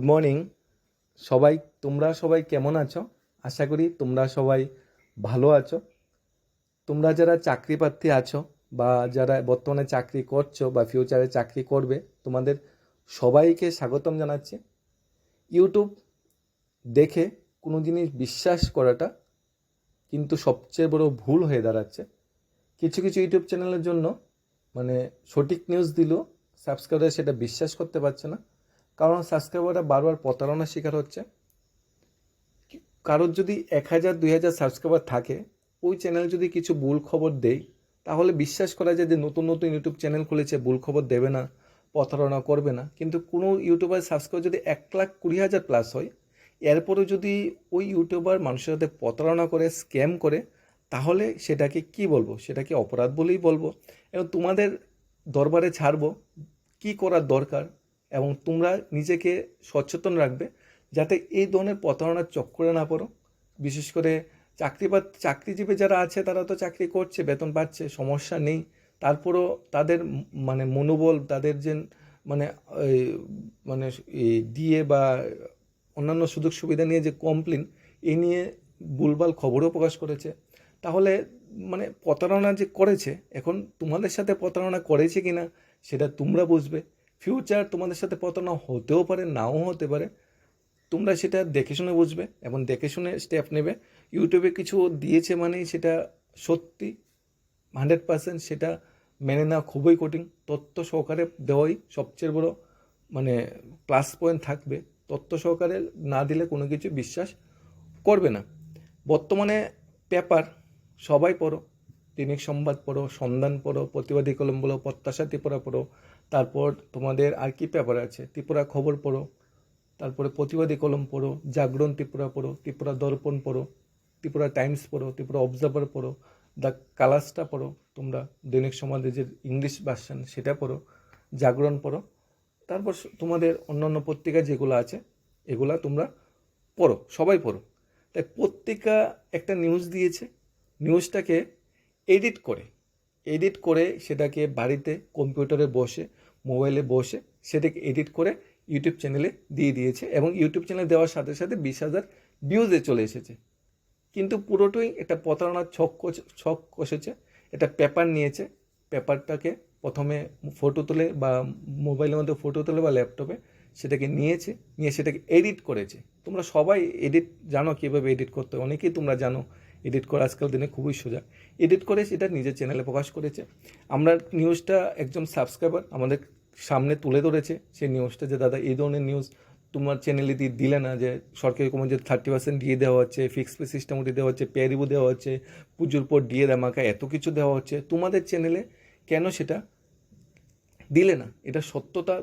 Good morning সবাই, তোমরা সবাই কেমন আছো? আশা করি তোমরা সবাই ভালো আছো। তোমরা যারা চাকরি প্রার্থী আছো বা যারা বর্তমানে চাকরি করছ বা ফিউচারে চাকরি করবে, তোমাদের সবাইকে স্বাগতম জানাচ্ছি। ইউটিউব দেখে কোনো জিনিস বিশ্বাস করাটা কিন্তু সবচেয়ে বড় ভুল হয়ে দাঁড়াচ্ছে। কিছু কিছু ইউটিউব চ্যানেলের জন্য মানে সঠিক নিউজ দিলেও সাবস্ক্রাইবার সেটা বিশ্বাস করতে পারছে না। কারণ সাবস্ক্রাইবাররা বারবার প্রতারণার শিকার হচ্ছে। কারোর যদি এক হাজার, দুই হাজার সাবস্ক্রাইবার থাকে, ওই চ্যানেল যদি কিছু ভুল খবর দেয়, তাহলে বিশ্বাস করা যায় যে নতুন নতুন ইউটিউব চ্যানেল খুলেছে, ভুল খবর দেবে না, প্রতারণা করবে না। কিন্তু কোনো ইউটিউবার সাবস্ক্রাইবার যদি এক লাখ কুড়ি হাজার প্লাস হয় এরপরে যদি ওই ইউটিউবার মানুষের সাথে প্রতারণা করে স্ক্যাম করে, তাহলে সেটাকে কি বলব? সেটাকে অপরাধ বলেই বলব। এবং তোমাদের দরবারে ছাড়বো। কি করার দরকার? এবং তোমরা নিজেকে সচেতন রাখবে যাতে এই ধরনের প্রতারণার চক্করে না পড়ো। বিশেষ করে চাকরি বা চাকরিজীবী যারা আছে, তারা তো চাকরি করছে, বেতন পাচ্ছে, সমস্যা নেই। তারপরও তাদের মানে মনোবল, তাদের যে মানে মানে দিয়ে বা অন্যান্য সুযোগ সুবিধা নিয়ে যে কমপ্লেন এই নিয়ে ভুলভাল খবরও প্রকাশ করেছে। তাহলে মানে প্রতারণা যে করেছে, এখন তোমাদের সাথে প্রতারণা করেছে কিনা, সেটা তোমরা বুঝবে। ফিউচার তোমাদের সাথে প্রতারণা হতেও পারে, নাও হতে পারে। তোমরা সেটা দেখে শুনে বুঝবে এবং দেখে শুনে স্টেপ নেবে। ইউটিউবে কিছু দিয়েছে মানেই সেটা সত্যি হান্ড্রেড পার্সেন্ট সেটা মেনে নেওয়া খুবই কঠিন। তথ্য সহকারে দেওয়াই সবচেয়ে বড় মানে প্লাস পয়েন্ট থাকবে। তথ্য সহকারে না দিলে কোনো কিছু বিশ্বাস করবে না। বর্তমানে পেপার সবাই পড়ো, দৈনিক সংবাদ পড়ো, সন্ধান পড়ো, প্রতিবাদী কলম বলো প্রত্যাশা পড়া পড়ো তারপর তোমাদের আর কি পেপার আছে? ত্রিপুরা খবর পড়ো। তারপরে প্রতিবাদী কলম পড়ো, জাগরণ ত্রিপুরা পড়ো, ত্রিপুরা দর্পণ পড়ো, ত্রিপুরা টাইমস পড়ো, ত্রিপুরা অবজার্ভার পড়ো দ্য কালার্সটা পড়ো, তোমরা দৈনিক সমাজের যে ইংলিশ ভার্সান সেটা পড়ো, জাগরণ পড়ো। তারপর তোমাদের অন্যান্য পত্রিকা যেগুলো আছে, এগুলা তোমরা পড়ো, সবাই পড়ো। তাই পত্রিকা একটা নিউজ দিয়েছে নিউজটাকে এডিট করে। এডিট করে সেটাকে বাড়িতে কম্পিউটারে বসে, মোবাইলে বসে সেটাকে এডিট করে ইউটিউব চ্যানেলে দিয়ে দিয়েছে এবং ইউটিউব চ্যানেলে দেওয়ার সাথে সাথে বিশ হাজার ভিউজে চলে এসেছে। কিন্তু পুরোটাই এটা প্রতারণার ছক ছক কষেছে, এটা পেপার নিয়েছে পেপারটাকে প্রথমে ফটো তুলে বা মোবাইলের মধ্যে ফটো তুলে বা ল্যাপটপে সেটাকে নিয়েছে, নিয়ে সেটাকে এডিট করেছে। তোমরা সবাই এডিট জানো কীভাবে এডিট করতে অনেকেই তোমরা জানো এডিট করা আজকাল দিনে খুবই সোজা। এডিট করে সেটা নিজের চ্যানেলে প্রকাশ করেছে। আমরা নিউজটা একজন সাবস্ক্রাইবার আমাদের সামনে তুলে ধরেছে। সেই নিউজটা যে, দাদা, এই ধরনের নিউজ তোমার চ্যানেলে দিয়ে দিলে না যে, সরকারি কোনো যে থার্টি পার্সেন্ট দিয়ে দেওয়া হচ্ছে ফিক্স পে সিস্টেম উঠে দেওয়া হচ্ছে পে রিভিউ দেওয়া হচ্ছে, পুজোর পর দিয়ে দামাকা এত কিছু দেওয়া হচ্ছে, তোমাদের চ্যানেলে কেন সেটা দিলে না? এটা সত্যতা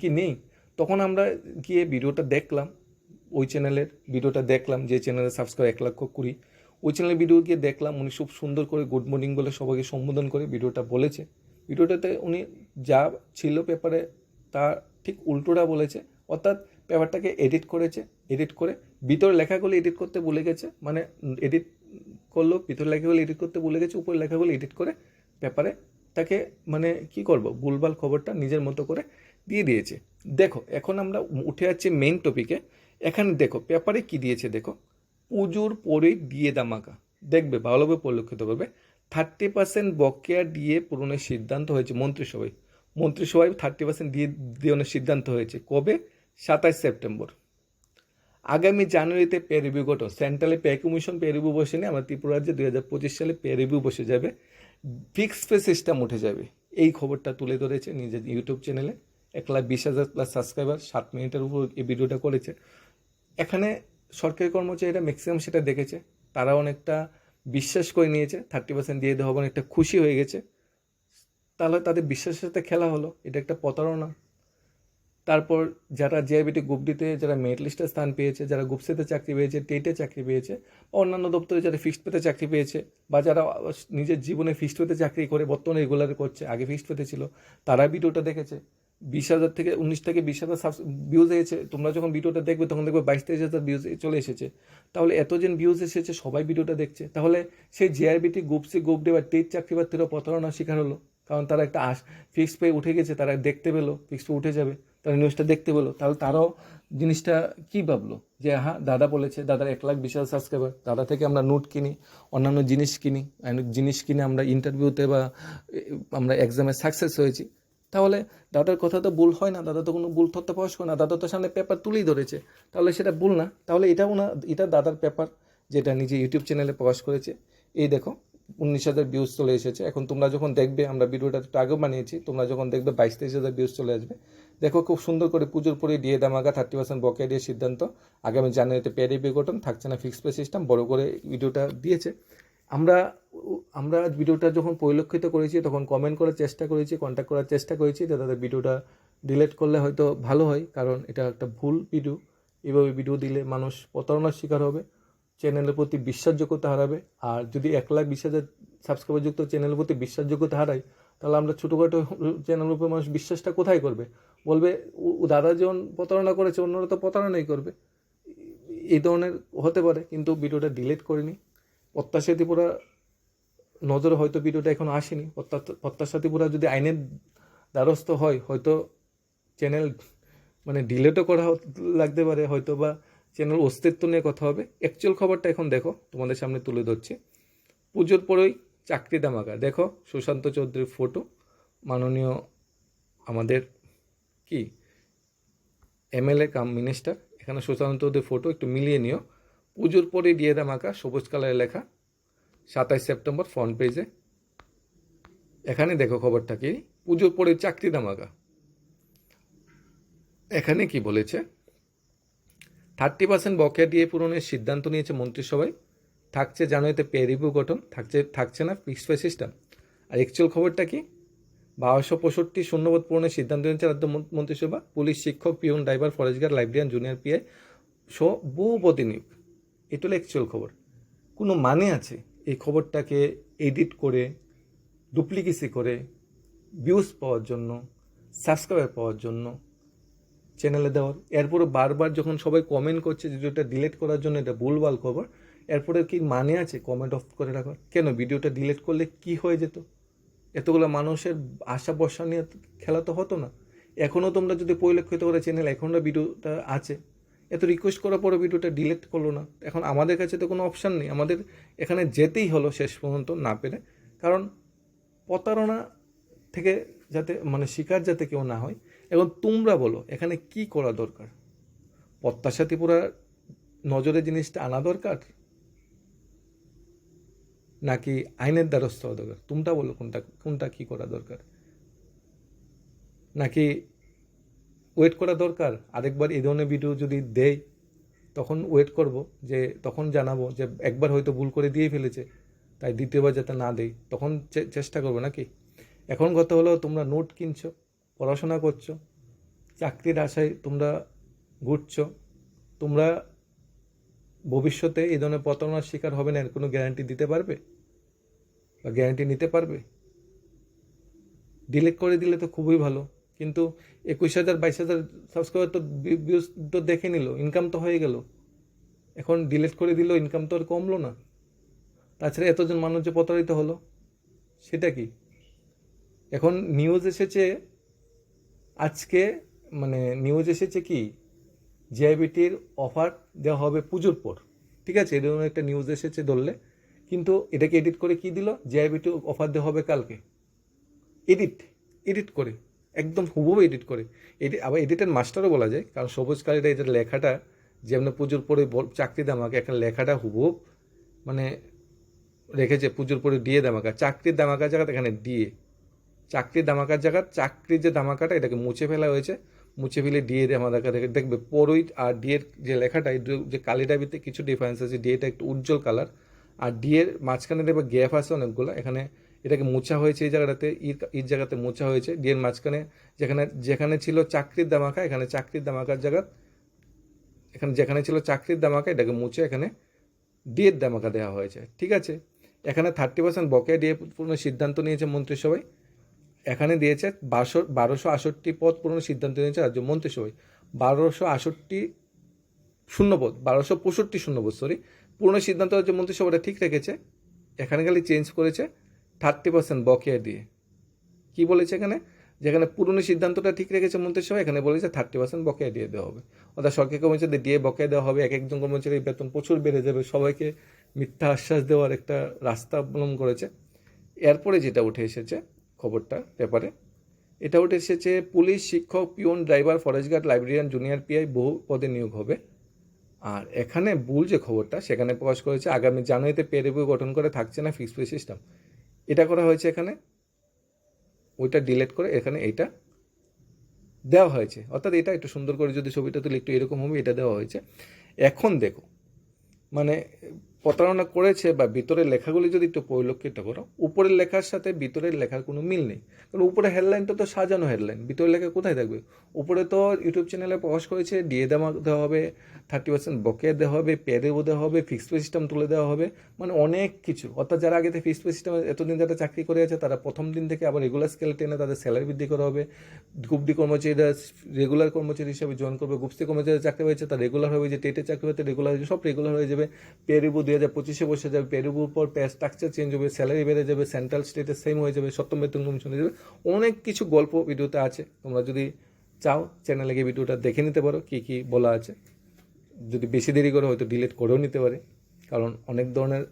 কি নেই? তখন আমরা গিয়ে ভিডিওটা দেখলাম, ওই চ্যানেলের ভিডিওটা দেখলাম, যে চ্যানেলের সাবস্ক্রাইব এক লক্ষ কুড়ি ওই চ্যানেলের ভিডিও গিয়ে দেখলাম, উনি খুব সুন্দর করে গুড মর্নিং বলে সবাইকে সম্বোধন করে ভিডিওটা বলেছে। ভিডিওটাতে উনি যা ছিল পেপারে তা ঠিক উল্টোটা বলেছে। অর্থাৎ পেপারটাকে এডিট করেছে এডিট করে ভিতরে লেখাগুলো এডিট করতে ভুলে গেছে। মানে এডিট করল, ভিতরে লেখাগুলো এডিট করতে ভুলে গেছে, উপরে লেখাগুলো এডিট করে পেপারে তাকে মানে কি করব, ভুলভাল খবরটা নিজের মতো করে দিয়ে দিয়েছে। দেখো, এখন আমরা উঠে যাচ্ছি মেইন টপিকে এখানে দেখো পেপারে কি দিয়েছে দেখো। পুজোর পরে দিয়ে দামাকা দেখবে ভালোভাবে পরিলক্ষিত করবে। থার্টি পার্সেন্ট বকেয়া দিয়ে পূরণের সিদ্ধান্ত হয়েছে মন্ত্রিসভায়। মন্ত্রিসভায় থার্টি পার্সেন্ট দিয়ে দেওয়ানোর সিদ্ধান্ত হয়েছে। কবে? সাতাশ সেপ্টেম্বর। আগামী জানুয়ারিতে পে রিভিউ গঠন। সেন্ট্রালে পে কমিশন পে রিভিউ বসেনি আমার ত্রিপুরা রাজ্যে দুই হাজার পঁচিশ সালে পে রিভিউ বসে যাবে। ফিক্স পে সিস্টেম উঠে যাবে। এই খবরটা তুলে ধরেছে নিজের ইউটিউব চ্যানেলে এক লাখ বিশ হাজার প্লাস সাবস্ক্রাইবার সাত মিনিটের উপর এই ভিডিওটা করেছে। এখানে সরকারি কর্মচারীরা ম্যাক্সিমাম সেটা দেখেছে। তারা অনেকটা বিশ্বাস করে নিয়েছে থার্টি পার্সেন্ট দিয়ে দেওয়া অনেকটা খুশি হয়ে গেছে। তাহলে তাদের বিশ্বাসের সাথে খেলা হলো, এটা একটা প্রতারণা। তারপর যারা জেআইবিটি গ্রুপ ডিতে, যারা মেরিট লিস্টে স্থান পেয়েছে, যারা গ্রুপ সিতে চাকরি পেয়েছে টেটে চাকরি পেয়েছে অন্যান্য দপ্তরে যারা ফিক্সড পেতে চাকরি পেয়েছে, বা যারা নিজের জীবনে ফিক্সড পেতে চাকরি করে, বর্তমানে রেগুলার করছে, আগে ফিক্সড পেতে ছিল, তারা ভিডিওটা দেখেছে। বিশ হাজার থেকে উনিশ থেকে বিশ হাজার ভিউজ এসেছে। তোমরা যখন ভিডিওটা দেখবে, তখন দেখবে বাইশ তেইশ হাজার ভিউজ চলে এসেছে। তাহলে এতজন ভিউজ এসেছে, সবাই ভিডিওটা দেখছে। তাহলে সেই JRBT group C group D বা টেট চাকরি প্রার্থীরা প্রতারণার শিকার হলো। কারণ তারা একটা আশ ফিক্সড পে উঠে গেছে, তারা দেখতে পেল ফিক্সড পে উঠে যাবে, তারা নিউজটা দেখতে পেল। তাহলে তারাও জিনিসটা কি ভাবলো? যে হ্যাঁ দাদা বলেছে, দাদার এক লাখ বিশ হাজার সাবস্ক্রাইবার দাদা থেকে আমরা নোট কিনি, অন্যান্য জিনিস কিনি জিনিস কিনে আমরা ইন্টারভিউতে বা আমরা এক্সামে সাকসেস হয়েছি। তাহলে দাদার কথা তো ভুল হয় না, দাদা তো কোনো ভুল তথ্য প্রকাশ করে না, দাদা তো সামনে পেপার তুলেই ধরেছে। তাহলে সেটা ভুল না, তাহলে এটা ওনা এটা দাদার পেপার যেটা নিজে ইউটিউব চ্যানেলে প্রকাশ করেছে। এই দেখো, উনিশ হাজার ভিউজ চলে এসেছে। এখন তোমরা যখন দেখবে, আমরা ভিডিওটা একটু আগেও বানিয়েছি, তোমরা যখন দেখবে বাইশ তেইশ হাজার ভিউজ চলে আসবে। দেখো খুব সুন্দর করে পুজোর পরে দিয়ে দামাগা থার্টি পার্সেন্ট বকেয়া দিয়ে সিদ্ধান্ত। আগামী জানুয়ারিতে পেয়ারি বিঘটন থাকছে না ফিক্স পে সিস্টেম বড় করে ভিডিওটা দিয়েছে। আমরা আমরা ভিডিওটা যখন পরিলক্ষিত করেছি, তখন কমেন্ট করার চেষ্টা করেছি কন্ট্যাক্ট করার চেষ্টা করেছি যে তাদের ভিডিওটা ডিলেট করলে হয়তো ভালো হয়, কারণ এটা একটা ভুল ভিডিও এভাবে ভিডিও দিলে মানুষ প্রতারণার শিকার হবে চ্যানেলের প্রতি বিশ্বাসযোগ্যতা হারাবে। আর যদি এক লাখ বিশ হাজার সাবস্ক্রাইবার যুক্ত চ্যানেলের প্রতি বিশ্বাসযোগ্যতা হারাই তাহলে আমরা ছোটোখাটো চ্যানেলের উপর মানুষ বিশ্বাসটা কোথায় করবে? বলবে, ও- দাদা যেমন প্রতারণা করেছে, অন্যরা তো প্রতারণাই করবে। এই ধরনের হতে পারে, কিন্তু ভিডিওটা ডিলিট করিনি। প্রত্যাশা ত্রিপুরা নজরে হয়তো ভিডিওটা এখন আসেনি। প্রত্যা- প্রত্যাশা ত্রিপুরা যদি আইনের দ্বারস্থ হয়, হয়তো চ্যানেল মানে ডিলেটও করা লাগতে পারে, হয়তো বা চ্যানেল অস্তিত্ব নিয়ে কথা হবে। অ্যাকচুয়াল খবরটা এখন দেখো, তোমাদের সামনে তুলে ধরছি। পুজোর পরেই চাকরি দামাকা দেখো, সুশান্ত চৌধুরীর ফটো মাননীয় আমাদের কি? এমএলএ কাম মিনিস্টার এখানে সুশান্ত চৌধুরীর ফটো একটু মিলিয়ে নিও। পুজোর পরে দিয়ে দামাকা সবুজ কালারের লেখা। সাতাইশ সেপ্টেম্বর ফ্রন্ট পেজে। এখানে দেখো খবরটা কি? পুজোর পরে চাকরি দামাকা এখানে কি বলেছে? থার্টি পার্সেন্ট বকেয়া দিয়ে পূরণের সিদ্ধান্ত নিয়েছে মন্ত্রিসভায়। থাকছে জানুয়ারিতে পে রিভিউ গঠন। থাকছে থাকছে না ফিক্স পে সিস্টেম আর অ্যাকচুয়াল খবরটা কি? বারোশো পঁয়ষট্টি শূন্যবোধ পূরণের সিদ্ধান্ত নিয়েছে রাজ্য মন্ত্রিসভা। পুলিশ শিক্ষক peon driver, forest guard, librarian, junior, PI so বহু প্রতিনিয়োগ। এটা হলো অ্যাকচুয়াল খবর। কোনো মানে আছে? এই খবরটাকে এডিট করে, ডুপ্লিকেসি করে ভিউজ পাওয়ার জন্য সাবস্ক্রাইবার পাওয়ার জন্য চ্যানেলে দেওয়ার। এরপরে বারবার যখন সবাই কমেন্ট করছে যে ভিডিওটা ডিলিট করার জন্য এটা ভুলভাল খবর, এরপরে কি মানে আছে কমেন্ট অফ করে রাখার? কেন ভিডিওটা ডিলিট করলে কি হয়ে যেত? এতগুলো মানুষের আশা বর্ষা নিয়ে খেলা তো হতো না। এখনও তোমরা যদি পরিলক্ষিত করে চ্যানেল এখনও ভিডিওটা আছে। এত রিকোয়েস্ট করার পরে ভিডিওটা ডিলিট করল না। এখন আমাদের কাছে তো কোনো অপশান নেই। আমাদের এখানে যেতেই হলো শেষ পর্যন্ত না পেরে। কারণ প্রতারণা থেকে যাতে মানে শিকার যাতে কেউ না হয় এবং তোমরা বলো, এখানে কি করা দরকার? প্রত্যাশা ত্রিপুরার নজরে জিনিসটা আনা দরকার? নাকি আইনের দ্বারস্থ হওয়া দরকার? তোমরা বলো কোনটা কোনটা কি করা দরকার? নাকি ওয়েট করা দরকার। আরেকবার এই ধরনের ভিডিও যদি দেয় তখন ওয়েট করব যে, তখন জানাব যে, একবার হয়তো ভুল করে দিয়ে ফেলেছে, তাই দ্বিতীয়বার যাতে না দেয় তখন চেষ্টা করব নাকি? এখন কথা হলো, তোমরা নোট কিনছো, পড়াশোনা করছ, চাকরির আশায় তোমরা ঘুরছো, তোমরা ভবিষ্যতে এই ধরনের প্রতারণার শিকার হবে না কোনো গ্যারান্টি দিতে পারবে? বা গ্যারান্টি নিতে পারবে? ডিলিট করে দিলে তো খুবই ভালো। কিন্তু একুশ হাজার, বাইশ হাজার সাবস্ক্রাইবার তো ভিউজ তো দেখে নিল ইনকাম তো হয়ে গেল। এখন ডিলিট করে দিলেও ইনকাম তো আর কমলো না। তাছাড়া এতজন মানুষ যে প্রতারিত হলো, সেটা কি? এখন নিউজ এসেছে, আজকে মানে নিউজ এসেছে কি? জিআইবিটির অফার দেওয়া হবে পুজোর পর। ঠিক আছে ধরনের একটা নিউজ এসেছে ধরলে। কিন্তু এটাকে এডিট করে কি দিল? জিআইবিটি অফার দেওয়া হবে কালকে। এডিট এডিট করে। একদম হুবহু এডিট করে। এডি আবার এডিটের মাস্টারও বলা যায়, কারণ সবুজ কালীর এই যে লেখাটা যে আপনার পুজোর পরে চাকরি দামাকে একটা লেখাটা হুবহু মানে রেখেছে, পুজোর পরে দিয়ে দামাকা চাকরির দামাকা জায়গা এখানে দিয়ে। চাকরির দামাকার জায়গা, চাকরির যে দামাকাটা এটাকে মুছে ফেলা হয়েছে। মুছে ফেলে ডিএ দামাকা দেখে, দেখবে পরই আর ডিএর যে লেখাটা যে কালিটার ভিতরে কিছু ডিফারেন্স আছে ডিএটা একটু উজ্জ্বল কালার আর ডিএর মাঝখানে দেখবে গ্যাপ আছে অনেকগুলো, এখানে এটাকে মোছা হয়েছে এই জায়গাটাতে ইর জায়গাতে মোছা হয়েছে। ডিএর মাঝখানে যেখানে যেখানে ছিল চাকরির দামাকা এখানে চাকরির দামাকার জায়গা, এখানে যেখানে ছিল চাকরির দামাকা এটাকে মুছে এখানে ডিএর দামাকা দেওয়া হয়েছে। ঠিক আছে? এখানে থার্টি পার্সেন্ট বকেয়া ডিএ পূর্ণ সিদ্ধান্ত নিয়েছে মন্ত্রিসভায় এখানে দিয়েছে বারোশো বারোশো আষট্টি পদ পূরণের সিদ্ধান্ত নিয়েছে রাজ্য মন্ত্রিসভায় বারোশো আষট্টি শূন্যপদ বারোশো পঁয়ষট্টি শূন্যপদ সরি পূর্ণ সিদ্ধান্ত রাজ্য মন্ত্রিসভাটা ঠিক রেখেছে। এখানে খালি চেঞ্জ করেছে। থার্টি পার্সেন্ট বকেয়া দিয়ে। কি বলেছে এখানে? যেখানে পুরনো সিদ্ধান্তটা ঠিক রেখেছে মন্ত্রিসভা এখানে বলেছে থার্টি পার্সেন্ট বকেয়া দিয়ে দেওয়া হবে। অর্থাৎ সরকারি কর্মচারীদের দিয়ে বকেয়া দেওয়া হবে, এক একজন কর্মচারীর বেতন প্রচুর বেড়ে যাবে। সবাইকে মিথ্যা আশ্বাস দেওয়ার একটা রাস্তা অবলম্বন করেছে। এরপরে যেটা উঠে এসেছে, খবরটা, পেপারে, এটা উঠে এসেছে, পুলিশ, শিক্ষক, peon, driver, forest guard, librarian, junior, PI বহু পদে নিয়োগ হবে। আর এখানে ভুল যে খবরটা, সেখানে প্রকাশ করেছে, আগামী জানুয়ারিতে পে রিভিউ গঠন করে থাকছে না ফিক্সড পে সিস্টেম এটা করা হয়েছে এখানে। ওইটা ডিলেট করে এখানে এইটা দেওয়া হয়েছে। অর্থাৎ এটা একটু সুন্দর করে যদি ছবিটা তুলে একটু এরকম হবে, এটা দেওয়া হয়েছে। এখন দেখো মানে প্রতারণা করেছে বা ভিতরের লেখাগুলি যদি একটু পরিলক্ষিত করো, উপরের লেখার সাথে ভিতরের লেখার কোনো মিল নেই। কারণ উপরে হেডলাইনটা তো সাজানো হেডলাইন ভিতরের লেখা কোথায় থাকবে? উপরে তো ইউটিউব চ্যানেলে প্রকাশ করেছে দিয়ে দেওয়া হবে থার্টি পার্সেন্ট বকে দেওয়া হবে পেরেও দেওয়া হবে ফিক্সড পে সিস্টেম তুলে দেওয়া হবে মানে অনেক কিছু। অর্থাৎ যারা আগে থেকে ফিক্সড পে সিস্টেম এতদিন যারা চাকরি করে আছে, তারা প্রথম দিন থেকে আবার রেগুলার স্কেলে টেনে তাদের স্যালারি বৃদ্ধি করা হবে। গ্রুপডি কর্মচারীরা রেগুলার কর্মচারী হিসেবে জয়েন করবে গ্রুপসি কর্মচারী চাকরি হয়েছে তার রেগুলার হবে, যে টেটে চাকরি হতে রেগুলার সব রেগুলার হয়ে যাবে। পে রিভিউ হাজার পঁচিশে বসে যাবে পে রিভিউর পর পে স্ট্রাকচার চেঞ্জ হবে স্যালারি বেড়ে যাবে সেন্ট্রাল স্টেটে সেম হয়ে যাবে, সপ্তম বেতন কমিশন হয়ে যাবে। অনেক কিছু গল্প ভিডিওতে আছে। তোমরা যদি চাও চ্যানেলে গিয়ে ভিডিওটা দেখে নিতে পারো, কী কী বলা আছে। যদি বেশি দেরি করে, হয়তো ডিলিট করেও নিতে পারে। কারণ অনেক ধরনের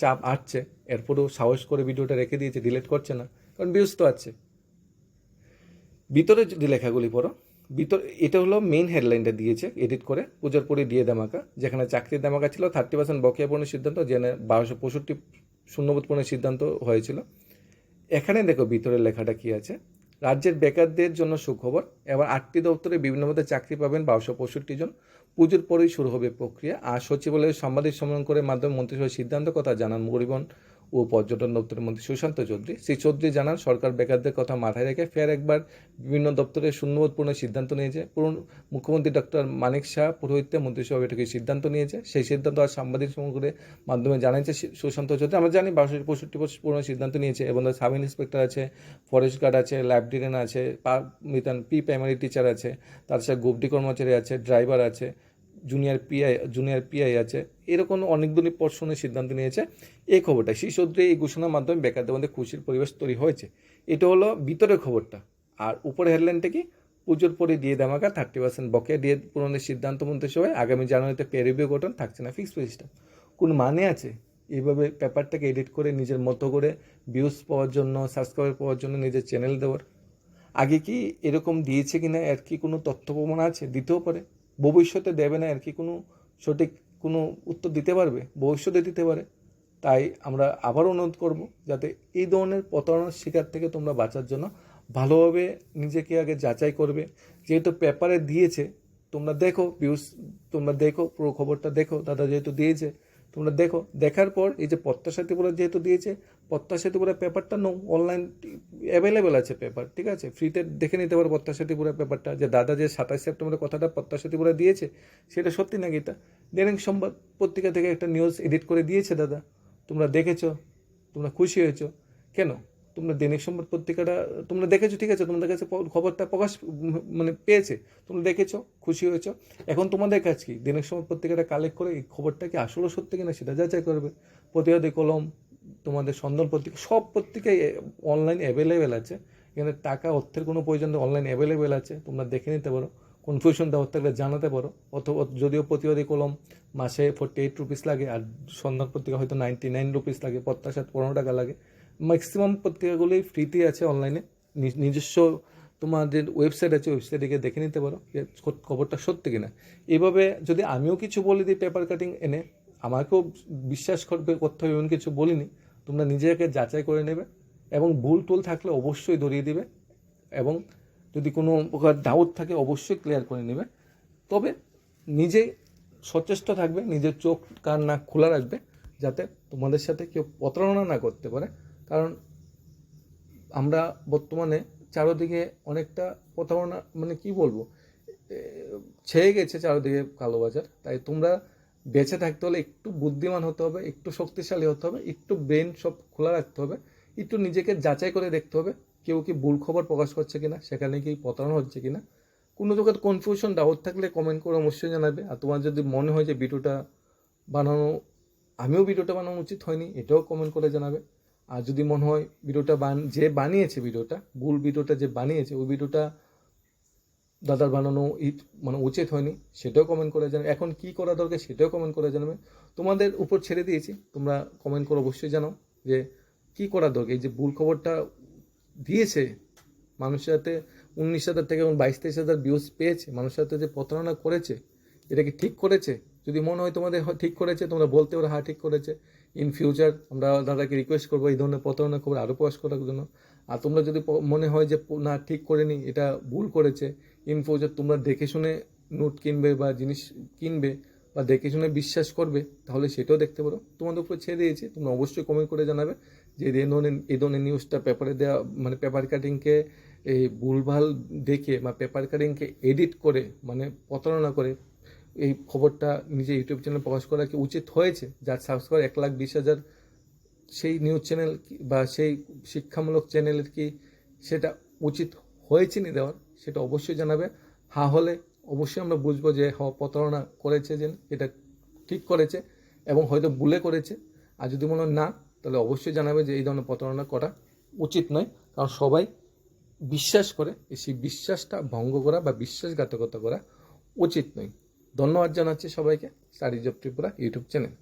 চাপ আসছে। এরপরেও সাহস করে ভিডিওটা রেখে দিয়েছে ডিলিট করছে না। কারণ ভিউজ তো আছে। ভিতরে যদি লেখাগুলি পড়ো ভিতর এটা হলো মেইন হেডলাইনটা দিয়েছে এডিট করে। পুজোর পরে দিয়ে দামাকা যেখানে চাকরির দামাকা ছিল থার্টি পার্সেন্ট বকেয়া সিদ্ধান্ত, যেখানে বারোশো পঁয়ষট্টি শূন্যবোধ সিদ্ধান্ত হয়েছিল। এখানে দেখো ভিতরের লেখাটা কি আছে? রাজ্যের বেকারদের জন্য সুখবর, এবার আটটি দপ্তরে বিভিন্ন পদে চাকরি পাবেন বারোশো পঁয়ষট্টি জন। পুজোর পরেই শুরু হবে প্রক্রিয়া। আর সচিবালয়ের সাংবাদিক সম্মেলন করে মাধ্যমে মন্ত্রিসভার সিদ্ধান্ত, কথা জানান পরিবহন ও পর্যটন দপ্তরের মন্ত্রী সুশান্ত চৌধুরী। শ্রী চৌধুরী জানান, সরকার বেকারদের কথা মাথায় রেখে ফের একবার বিভিন্ন দপ্তরের শূন্যবোধপূর্ণ সিদ্ধান্ত নিয়েছে। পুরন মুখ্যমন্ত্রী ডক্টর মানিক শাহ পুরোহিত্যে মন্ত্রিসভা বৈঠকে সিদ্ধান্ত নিয়েছে। সেই সিদ্ধান্ত আজ সাংবাদিক করে মাধ্যমে জানিয়েছে সুশান্ত চৌধুরী। আমরা জানি বারোশো পঁয়ষট্টি পূরণের সিদ্ধান্ত নিয়েছে এবং সাব ইন্সপেক্টর আছে, ফরেস্ট গার্ড আছে লাইব্রেরিয়ান আছে, পা, মিতান, পি, প্রাইমারি টিচার আছে, তার সাথে গুপ্তি কর্মচারী আছে, ড্রাইভার আছে। জুনিয়র পিআই জুনিয়র পিআই আছে। এরকম অনেকগুলি পর্ষণের সিদ্ধান্ত নিয়েছে। এই খবরটা শিশুদ্রে এই ঘোষণার মাধ্যমে বেকারদের মধ্যে খুশির পরিবেশ তৈরি হয়েছে। এটা হলো ভিতরের খবরটা। আর উপরে হেডলাইনটা কি? পুজোর পরে দিয়ে দামাকা থার্টি পার্সেন্ট বকেয়া। দিয়ে পূরণের সিদ্ধান্ত মন্ত্রিসভায় আগামী জানুয়ারিতে পে রিভিউ গঠন থাকছে না ফিক্সড সিস্টেম কোন মানে আছে? এইভাবে পেপারটাকে এডিট করে নিজের মতো করে ভিউজ পাওয়ার জন্য সাবস্ক্রাইবার পাওয়ার জন্য নিজের চ্যানেল দেওয়ার। আগে কি এরকম দিয়েছে কিনা? এর কি কোনো তথ্য প্রমাণ আছে? দিতেও পারে। ভবিষ্যতে দেবে না আর কি কোনো সঠিক কোনো উত্তর দিতে পারবে? ভবিষ্যতে দিতে পারে। তাই আমরা আবার অনুরোধ করব যাতে এই ধরনের প্রতারণার শিকার থেকে তোমরা বাঁচার জন্য ভালোভাবে নিজেকে আগে যাচাই করবে। যেহেতু পেপারে দিয়েছে, তোমরা দেখো ভিউজ তোমরা দেখো, পুরো খবরটা দেখো, দাদা যেহেতু দিয়েছে তোমরা দেখো, দেখার পর এই যে প্রত্যাশাতিপুরা যেহেতু দিয়েছে প্রত্যাশাতিপুরা পেপারটা নো অনলাইন অ্যাভেলেবেল আছে পেপার ঠিক আছে? ফ্রিতে দেখে নিতে পারো প্রত্যাশাতিপুরা পেপারটা যে দাদা যে সাতাশ সেপ্টেম্বরের কথাটা প্রত্যাশাতিপুরা দিয়েছে, সেটা সত্যি নাকি এটা? দৈনিক সংবাদ পত্রিকা থেকে একটা নিউজ এডিট করে দিয়েছে দাদা। তোমরা দেখেছ, তোমরা খুশি হয়েছো। কেন? তোমরা দৈনিক সংবাদ পত্রিকাটা, তোমরা দেখেছ, ঠিক আছে? তোমাদের কাছে খবরটা প্রকাশ মানে পেয়েছে। তোমরা দেখেছ, খুশি হয়েছো। এখন তোমাদের কাজ কি? দৈনিক সংবাদ পত্রিকাটা কালেক্ট করে এই খবরটা কি আসলে সত্যি কিনা সেটা যাচাই করবে। প্রতিবাদী কলম, তোমাদের সন্ধান পত্রিকা, সব পত্রিকায় অনলাইন অ্যাভেলেবেল আছে। এখানে টাকা, অর্থের কোনো প্রয়োজন অনলাইন অ্যাভেলেবেল আছে। তোমরা দেখে নিতে পারো। কনফিউশন দেওয়ার থাকলে জানাতে পারো। অথবা, যদিও প্রতিবাদী কলম মাসে ফোর্টি এইট রুপিস লাগে, আর সন্ধান পত্রিকা হয়তো নাইনটি নাইন রুপিস লাগে প্রত্যাশা পনেরো টাকা লাগে। ম্যাক্সিমাম পত্রিকাগুলোই ফ্রিতে আছে অনলাইনে নিজস্ব তোমাদের ওয়েবসাইট আছে ওয়েবসাইটে গিয়ে দেখে নিতে পারো খবরটা সত্যি কিনা। এভাবে যদি আমিও কিছু বলে দিই পেপার কাটিং এনে, আমাকেও বিশ্বাস করবে, করতে হবে, এমন কিছু বলিনি। তোমরা নিজেকে যাচাই করে নেবে এবং ভুল টুল থাকলে অবশ্যই ধরিয়ে দিবে এবং যদি কোনো প্রকার ডাউট থাকে অবশ্যই ক্লিয়ার করে নেবে। তবে নিজে সচেষ্ট থাকবে, নিজের চোখ কান নাক খোলা রাখবে যাতে তোমাদের সাথে কেউ প্রতারণা না করতে পারে। কারণ আমরা বর্তমানে চারোদিকে অনেকটা প্রতারণা মানে কি বলব ছেয়ে গেছে চারোদিকে কালোবাজার। তাই তোমরা বেঁচে থাকতে হলে একটু বুদ্ধিমান হতে হবে, একটু শক্তিশালী হতে হবে, একটু ব্রেন সব খোলা রাখতে হবে, একটু নিজেকে যাচাই করে দেখতে হবে, কেউ কি ভুল খবর প্রকাশ করছে কিনা, সেখানে কি প্রতারণা হচ্ছে কিনা। কোনো জায়গায় কনফিউশন ডাউট থাকলে কমেন্ট করে অবশ্যই জানাবে। আর তোমার যদি মনে হয় যে ভিডিওটা বানানো, আমিও ভিডিওটা বানানো উচিত হয়নি, এটাও কমেন্ট করে জানাবে। আর যদি মনে হয় ভিডিওটা বান যে বানিয়েছে ভিডিওটা ভুল ভিডিওটা যে বানিয়েছে, ওই ভিডিওটা দাদার বানানো ইট মানে উচিত হয়নি, সেটাও কমেন্ট করে জানাবে। এখন কি করা দরকার সেটাও কমেন্ট করে জানাবে। তোমাদের উপর ছেড়ে দিয়েছি, তোমরা কমেন্ট করে অবশ্যই জানাও যে কি করা দরকার। এই যে ভুল খবরটা দিয়েছে মানুষের সাথে উনিশ হাজার থেকে এখন বাইশ তেইশ হাজার ভিউজ পেয়েছে মানুষের সাথে যে প্রতারণা করেছে, এটা কি ঠিক করেছে? যদি মনে হয় তোমাদের ঠিক করেছে, তোমরা বলতে পারো হ্যাঁ ঠিক করেছে। ইন ফিউচার আমরা দাদাকে রিকোয়েস্ট করব, এই ধরনের প্রতারণা খবর আরও প্রকাশ করার জন্য। আর তোমরা যদি মনে হয় যে না, ঠিক করেনি, এটা ভুল করেছে ইন ফিউচার তোমরা দেখে শুনে নোট কিনবে বা জিনিস কিনবে বা দেখে শুনে বিশ্বাস করবে, তাহলে সেটাও দেখতে পারো। তোমাদের উপর ছেড়ে দিয়েছি, তোমরা অবশ্যই কমেন্ট করে জানাবে যে এই ধরনের এই ধরনের নিউজটা পেপারে দেওয়া মানে পেপার কাটিংকে এই ভুলভাল দেখে বা পেপার কাটিংকে এডিট করে মানে প্রতারণা করে এই খবরটা নিজে ইউটিউব চ্যানেল প্রকাশ করা কি উচিত হয়েছে? যার সাবস্ক্রাইবার এক লাখ বিশ হাজার, সেই নিউজ চ্যানেল বা সেই শিক্ষামূলক চ্যানেলের কি সেটা উচিত হয়েছে নি দেওয়ার? সেটা অবশ্যই জানাবে। হা হলে অবশ্যই আমরা বুঝব যে হ প্রতারণা করেছে যে এটা ঠিক করেছে এবং হয়তো ভুলে করেছে। আর যদি মনে না, তাহলে অবশ্যই জানাবে যে এই ধরনের প্রতারণা করা উচিত নয়। কারণ সবাই বিশ্বাস করে সেই বিশ্বাসটা ভঙ্গ করা বা বিশ্বাসঘাতকতা করা উচিত নয়। ধন্যবাদ জানাচ্ছি সবাইকে studies job Tripura YouTube channel.